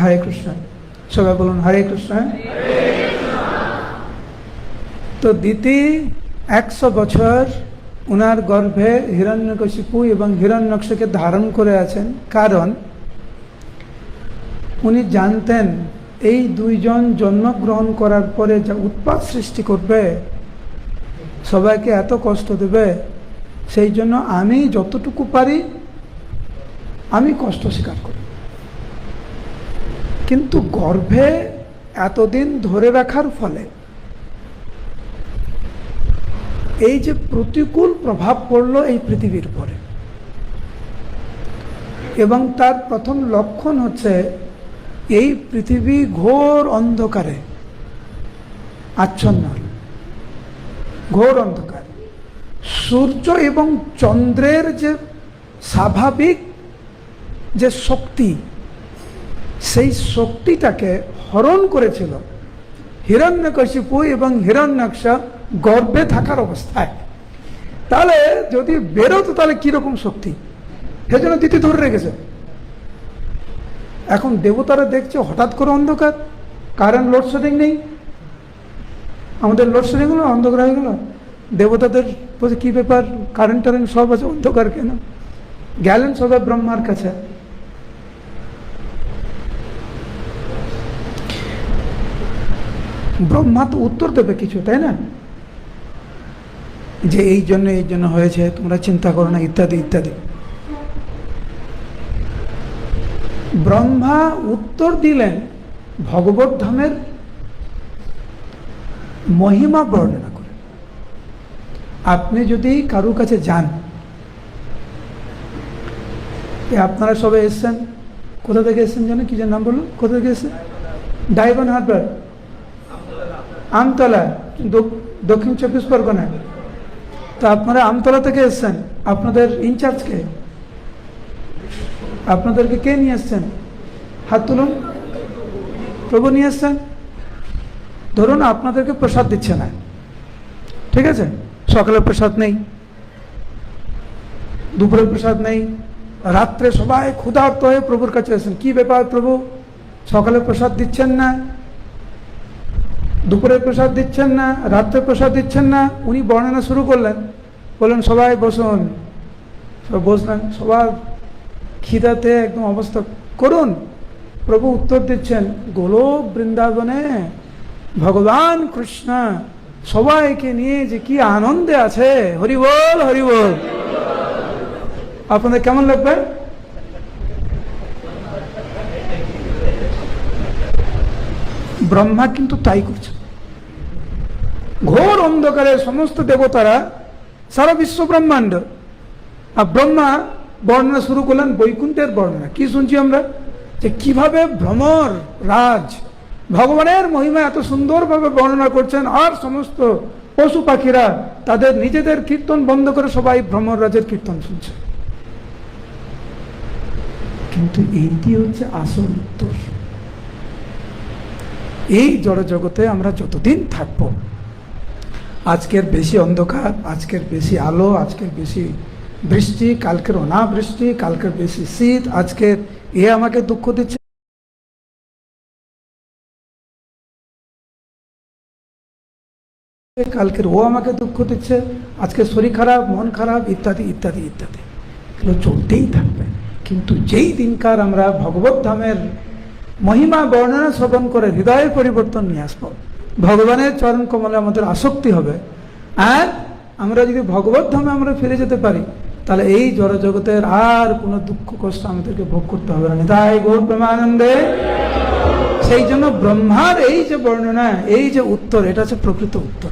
হরে কৃষ্ণ। সবাই বলুন, হরে কৃষ্ণ। তো দিতি একশো বছর উনার গর্ভে হিরণ্যকশিপু এবং হিরণ্যকশকে ধারণ করে আছেন। কারণ উনি জানতেন এই দুইজন জন্মগ্রহণ করার পরে যা উৎপাত সৃষ্টি করবে, সবাইকে এত কষ্ট দেবে, সেই জন্য আমি যতটুকু পারি, আমি কষ্ট স্বীকার করি। কিন্তু গর্ভে এতদিন ধরে রাখার ফলে এই যে প্রতিকূল প্রভাব পড়ল এই পৃথিবীর পরে এবং তার প্রথম লক্ষণ হচ্ছে এই পৃথিবী ঘোর অন্ধকারে, আচ্ছন্ন। ঘোর অন্ধকার। সূর্য এবং চন্দ্রের যে স্বাভাবিক যে শক্তি সেই শক্তিটাকে হরণ করেছিল। হিরণ্যকশিপু এবং হিরণ্যাক্ষ গর্ভে থাকার অবস্থায়। তাহলে যদি বেরোতো তাহলে কীরকম শক্তি? সেজন্য দিতি ধরে রেখেছে। এখন দেবতারা দেখছে হঠাৎ করে অন্ধকার, কারেন্ট লোডশেডিং নেই। আমাদের লোডশেডিং হলো, অন্ধকার হয়ে গেল। দেবতাদের কী ব্যাপার? কারেন্ট টারেন্ট সব আছে, অন্ধকার কেন? গেলেন সবাই ব্রহ্মার কাছে ব্রহ্মা তো উত্তর দেবে কিছু, তাই না? যে এই জন্য এই জন্য হয়েছে, তোমরা চিন্তা করো না, ইত্যাদি ইত্যাদি। ব্রহ্মা উত্তর দিলেন ভগবত ধামের মহিমা বর্ণনা করে। আপনি যদি কারুর কাছে যান আপনারা সবাই এসছেন? কোথা থেকে এসছেন জানেন? কি নাম বলল কোথা থেকে এসছেন? ডায়গন হারবার। আমতলা, দক্ষিণ চব্বিশ পরগনায় তো আপনারা আমতলা থেকে এসছেন, আপনাদের ইনচার্জকে। আপনাদেরকে কে নিয়ে এসছেন? হাত তুলুন। প্রভু নিয়ে এসছেন। ধরুন আপনাদেরকে প্রসাদ দিচ্ছে না। ঠিক আছে? সকালে প্রসাদ নেই। দুপুরে প্রসাদ নেই। রাত্রে সবাই ক্ষুধার্ত হয়ে প্রভুর কাছে এসেছেন। কি ব্যাপার প্রভু? সকালে প্রসাদ দিচ্ছেন না। দুপুরে প্রসাদ দিচ্ছেন না রাত্রে প্রসাদ দিচ্ছেন না, উনি বর্ণনা শুরু করলেন। বললেন, সবাই বসুন। সব বসলেন। সবার খিদাতে একদম অবস্থা। করুন। প্রভু উত্তর দিচ্ছেন, গোলক বৃন্দাবনে ভগবান কৃষ্ণ, সবাইকে নিয়ে যে কি আনন্দে আছে। হরিবল হরিবল। আপনাদের কেমন লাগবে? ব্রহ্মা কিন্তু তাই করছে। ঘোর অন্ধকারে সমস্ত দেবতারা সারা বিশ্ব ব্রহ্মাণ্ড। আর ব্রহ্মা বর্ণনা শুরু করলেন বৈকুণ্ঠের বর্ণনা। কি শুনছি আমরা? যে কীভাবে ভ্রমর রাজ ভগবানের মহিমা এত সুন্দরভাবে বর্ণনা করছেন, আর সমস্ত পশু পাখিরা তাদের নিজেদের কীর্তন বন্ধ করে সবাই ভ্রমর রাজের কীর্তন শুনছে। কিন্তু এইটি হচ্ছে আসল উত্তর। এই জড় জগতে আমরা যতদিন থাকব। আজকের বেশি অন্ধকার, আজকের বেশি আলো, আজকের বেশি বৃষ্টি, কালকের অনাবৃষ্টি, কালকের বেশি শীত, আজকের এ আমাকে দুঃখ দিচ্ছে। কালকের ও আমাকে দুঃখ দিচ্ছে, আজকে শরীর খারাপ, মন খারাপ, ইত্যাদি ইত্যাদি ইত্যাদি। এগুলো চলতেই থাকবে। কিন্তু যেই দিনকার আমরা ভগবত ধামের মহিমা বর্ণনা শ্রবণ করে হৃদয়ের পরিবর্তন নিয়ে আসব। ভগবানের চরণ কমলে আমাদের আসক্তি হবে। আর আমরা যদি ভগবত ধামে আমরা ফিরে যেতে পারি, তাহলে এই জড়জগতের আর কোনো দুঃখ কষ্ট আমাদেরকে ভোগ করতে হবে না। নিতাই গৌর প্রেমানন্দে। সেই জন্য ব্রহ্মার এই যে বর্ণনা, এই যে উত্তর, এটা হচ্ছে প্রকৃত উত্তর।